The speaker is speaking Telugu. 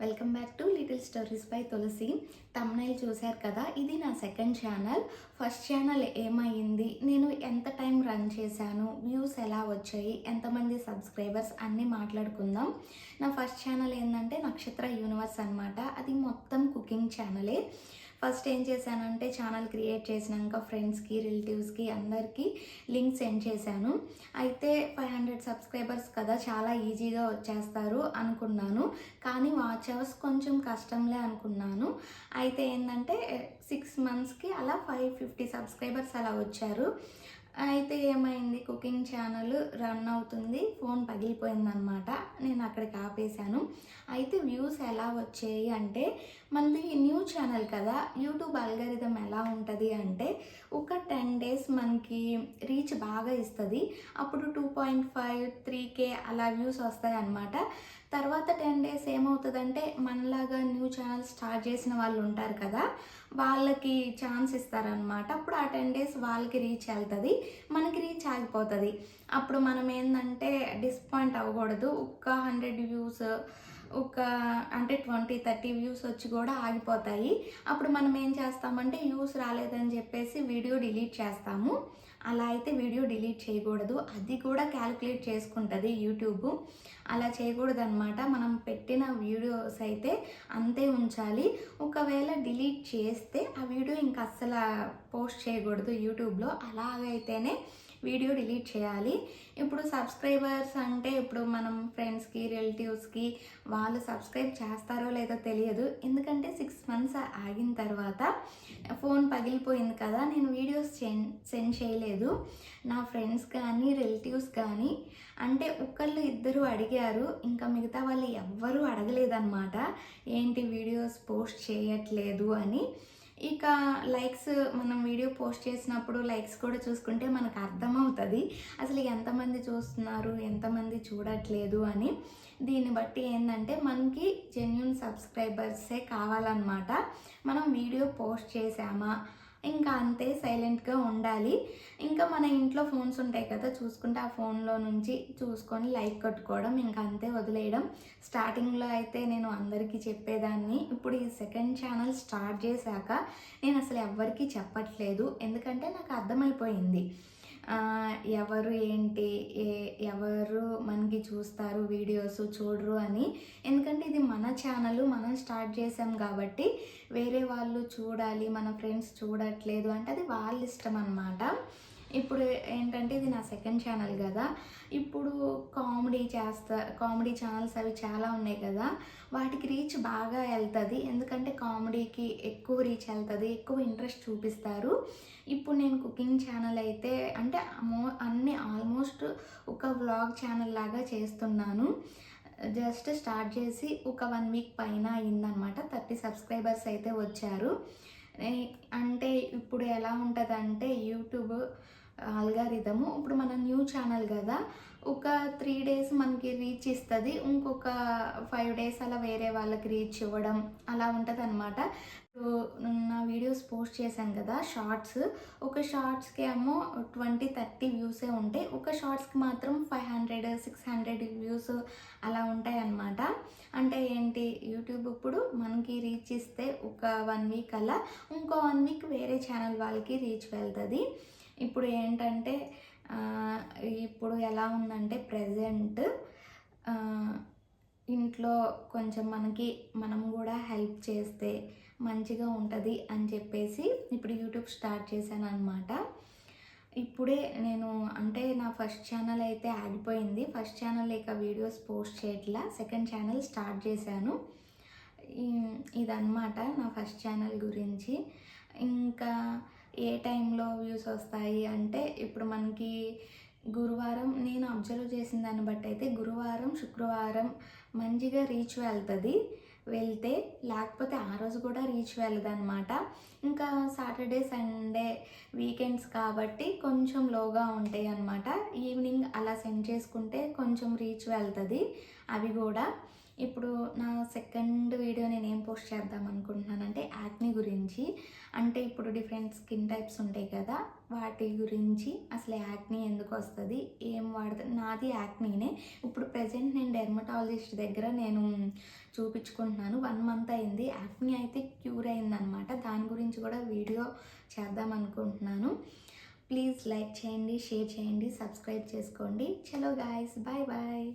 Welcome back to little stories by Tulasi thumbnail చూశారు కదా ఇది నా సెకండ్ ఛానల్ ఫస్ట్ ఛానల్ ఏమైంది? నేను ఎంత టైం రన్ చేశాను? వ్యూస్ ఎలా వచ్చాయి? ఎంతమంది సబ్స్క్రైబర్స్ అన్నీ మాట్లాడుకుందాం. నా ఫస్ట్ ఛానల్ ఏంటంటే నక్షత్ర యూనివర్స్ అన్నమాట. అది మొత్తం కుకింగ్ ఛానలే ఫస్ట్ ఏం చేశానంటే ఛానల్ క్రియేట్ చేసినాక ఫ్రెండ్స్కి రిలేటివ్స్కి అందరికీ లింక్ సెండ్ చేశాను. అయితే ఫైవ్ హండ్రెడ్ సబ్స్క్రైబర్స్ కదా చాలా ఈజీగా వచ్చేస్తారు అనుకున్నాను. కానీ వాచ్ అవర్స్ కొంచెం కష్టంలే అనుకున్నాను. అయితే ఏంటంటే సిక్స్ మంత్స్కి అలా ఫైవ్ ఫిఫ్టీ సబ్స్క్రైబర్స్ అలా వచ్చారు. అయితే ఏమైంది? కుకింగ్ ఛానల్ రన్ అవుతుంది. ఫోన్ పగిలిపోయిందనమాట నేను అక్కడికి ఆపేశాను. అయితే వ్యూస్ ఎలా వచ్చాయి అంటే మనది న్యూ ఛానల్ కదా. యూట్యూబ్ అల్గరిథం ఎలా ఉంటుంది అంటే ఒక టెన్ డేస్ మనకి రీచ్ బాగా ఇస్తుంది. అప్పుడు two point five three K అలా వ్యూస్ వస్తాయి అన్నమాట తర్వాత టెన్ డేస్ ఏమవుతుందంటే మనలాగా న్యూ ఛానల్ స్టార్ట్ చేసిన వాళ్ళు ఉంటారు కదా వాళ్ళకి ఛాన్స్ ఇస్తారనమాట అప్పుడు ఆ టెన్ డేస్ వాళ్ళకి రీచ్ వెళ్తుంది మనకి రీచ్ ఆగిపోతుంది. అప్పుడు మనం ఏంటంటే డిస్పాయింట్ అవ్వకూడదు. ఒక్క హండ్రెడ్ వ్యూస్ ఒక అంటే ట్వంటీ థర్టీ వ్యూస్ వచ్చి కూడా ఆగిపోతాయి. అప్పుడు మనం ఏం చేస్తామంటే వ్యూస్ రాలేదని చెప్పేసి వీడియో డిలీట్ చేస్తాము. అలా అయితే వీడియో డిలీట్ చేయకూడదు. అది కూడా క్యాలిక్యులేట్ చేసుకుంటుంది యూట్యూబ్. అలా చేయకూడదు అనమాట మనం పెట్టిన వీడియోస్ అయితే అంతే ఉంచాలి. ఒకవేళ డిలీట్ చేస్తే ఆ వీడియో ఇంకా అస్సలు పోస్ట్ చేయకూడదు యూట్యూబ్లో. అలాగైతేనే వీడియో డిలీట్ చేయాలి. ఇప్పుడు సబ్స్క్రైబర్స్ అంటే ఇప్పుడు మనం ఫ్రెండ్స్కి రిలేటివ్స్కి వాళ్ళు సబ్స్క్రైబ్ చేస్తారో లేదో తెలియదు. ఎందుకంటే సిక్స్ మంత్స్ ఆగిన తర్వాత ఫోన్ పగిలిపోయింది కదా నేను వీడియోస్ సెండ్ చేయలేదు. నా ఫ్రెండ్స్ కానీ రిలేటివ్స్ కానీ అంటే ఒకళ్ళు ఇద్దరు అడిగారు. ఇంకా మిగతా వాళ్ళు ఎవ్వరూ అడగలేదన్నమాట. ఏంటి వీడియోస్ పోస్ట్ చేయట్లేదు అని. ఇక లైక్స్ మనం వీడియో పోస్ట్ చేసినప్పుడు లైక్స్ కూడా చూసుకుంటే మనకు అర్థమవుతుంది. అసలు ఎంతమంది చూస్తున్నారు ఎంతమంది చూడట్లేదు అని. దీన్ని బట్టి ఏంటంటే మనకి జెన్యున్ సబ్స్క్రైబర్సే కావాలన్నమాట. మనం వీడియో పోస్ట్ చేసామా ఇంకా అంతే సైలెంట్గా ఉండాలి. ఇంకా మన ఇంట్లో ఫోన్స్ ఉంటాయి కదా చూసుకుంటే ఆ ఫోన్లో నుంచి చూసుకొని లైక్ కొట్టుకోవడం ఇంకా అంతే వదిలేయడం. స్టార్టింగ్లో అయితే నేను అందరికీ చెప్పేదాన్ని. ఇప్పుడు ఈ సెకండ్ ఛానల్ స్టార్ట్ చేశాక నేను అసలు ఎవ్వరికీ చెప్పట్లేదు. ఎందుకంటే నాకు అర్థమైపోయింది. ఎవరు ఏంటి ఏ ఎవరు మనకి చూస్తారు వీడియోస్ చూడరు అని. ఎందుకంటే ఇది మన ఛానల్ మనం స్టార్ట్ చేసాం కాబట్టి వేరే వాళ్ళు చూడాలి మన ఫ్రెండ్స్ చూడట్లేదు అంటే అది వాళ్ళ ఇష్టం అనమాట ఇప్పుడు ఏంటంటే ఇది నా సెకండ్ ఛానల్ కదా. ఇప్పుడు కామెడీ చేస్తా కామెడీ ఛానల్స్ అవి చాలా ఉన్నాయి కదా. వాటికి రీచ్ బాగా వెళ్తుంది. ఎందుకంటే కామెడీకి ఎక్కువ రీచ్ వెళ్తుంది ఎక్కువ ఇంట్రెస్ట్ చూపిస్తారు. ఇప్పుడు నేను కుకింగ్ ఛానల్ అయితే అంటే మో అన్ని ఆల్మోస్ట్ ఒక వ్లాగ్ ఛానల్ లాగా చేస్తున్నాను. జస్ట్ స్టార్ట్ చేసి ఒక వన్ వీక్ పైన అయిందనమాట థర్టీ సబ్స్క్రైబర్స్ అయితే వచ్చారు. అంటే ఇప్పుడు ఎలా ఉంటుందంటే యూట్యూబ్ అల్గారిథము ఇప్పుడు మన న్యూ ఛానల్ కదా. ఒక త్రీ డేస్ మనకి రీచ్ ఇస్తుంది. ఇంకొక ఫైవ్ డేస్ అలా వేరే వాళ్ళకి రీచ్ ఇవ్వడం అలా ఉంటుంది అనమాట నా వీడియోస్ పోస్ట్ చేశాను కదా షార్ట్స్ ఒక షార్ట్స్కి ఏమో ట్వంటీ థర్టీ వ్యూసే ఉంటాయి. ఒక షార్ట్స్కి మాత్రం five hundred six hundred views అలా ఉంటాయి అన్నమాట అంటే ఏంటి? యూట్యూబ్ ఇప్పుడు మనకి రీచ్ ఇస్తే ఒక వన్ వీక్ అలా ఇంకో వన్ వీక్ వేరే ఛానల్ వాళ్ళకి రీచ్ వెళ్తుంది. ఇప్పుడు ఏంటంటే ఇప్పుడు ఎలా ఉందంటే ప్రజెంట్ ఇంట్లో కొంచెం మనకి మనం కూడా హెల్ప్ చేస్తే మంచిగా ఉంటుంది అని చెప్పేసి ఇప్పుడు యూట్యూబ్ స్టార్ట్ చేశాను అనమాట ఇప్పుడే నేను అంటే నా ఫస్ట్ ఛానల్ అయితే ఆగిపోయింది. ఫస్ట్ ఛానల్ ఇక వీడియోస్ పోస్ట్ చేయట్లా సెకండ్ ఛానల్ స్టార్ట్ చేశాను. ఈ- ఇదన్నమాట నా ఫస్ట్ ఛానల్ గురించి. ఇంకా ఏ టైంలో వ్యూస్ వస్తాయి అంటే ఇప్పుడు మనకి గురువారం నేను అబ్జర్వ్ చేసిన దాన్ని బట్టి అయితే గురువారం శుక్రవారం మంచిగా రీచ్ వెళ్తుంది. వెళ్తే లేకపోతే ఆ రోజు కూడా రీచ్ వెళ్ళదన్నమాట. ఇంకా సాటర్డే సండే వీకెండ్స్ కాబట్టి కొంచెం లోగా ఉంటాయి అన్నమాట. ఈవినింగ్ అలా సెండ్ చేసుకుంటే కొంచెం రీచ్ వెళ్తుంది. అవి కూడా ఇప్పుడు నా సెకండ్ వీడియో నేను ఏం పోస్ట్ చేద్దాం అనుకుంటున్నానంటే యాక్ని గురించి. అంటే ఇప్పుడు డిఫరెంట్ స్కిన్ టైప్స్ ఉంటాయి కదా వాటి గురించి అసలు యాక్ని ఎందుకు వస్తుంది ఏం వాడుతుంది నాది యాక్నీనే ఇప్పుడు ప్రజెంట్ నేను డెర్మటాలజిస్ట్ దగ్గర నేను చూపించుకుంటున్నాను. వన్ మంత్ అయింది. యాక్ని అయితే క్యూర్ అయిందనమాట దాని గురించి కూడా వీడియో చేద్దాం అనుకుంటున్నాను. ప్లీజ్ లైక్ చేయండి షేర్ చేయండి సబ్స్క్రైబ్ చేసుకోండి. చలో గాయస్ బాయ్ బాయ్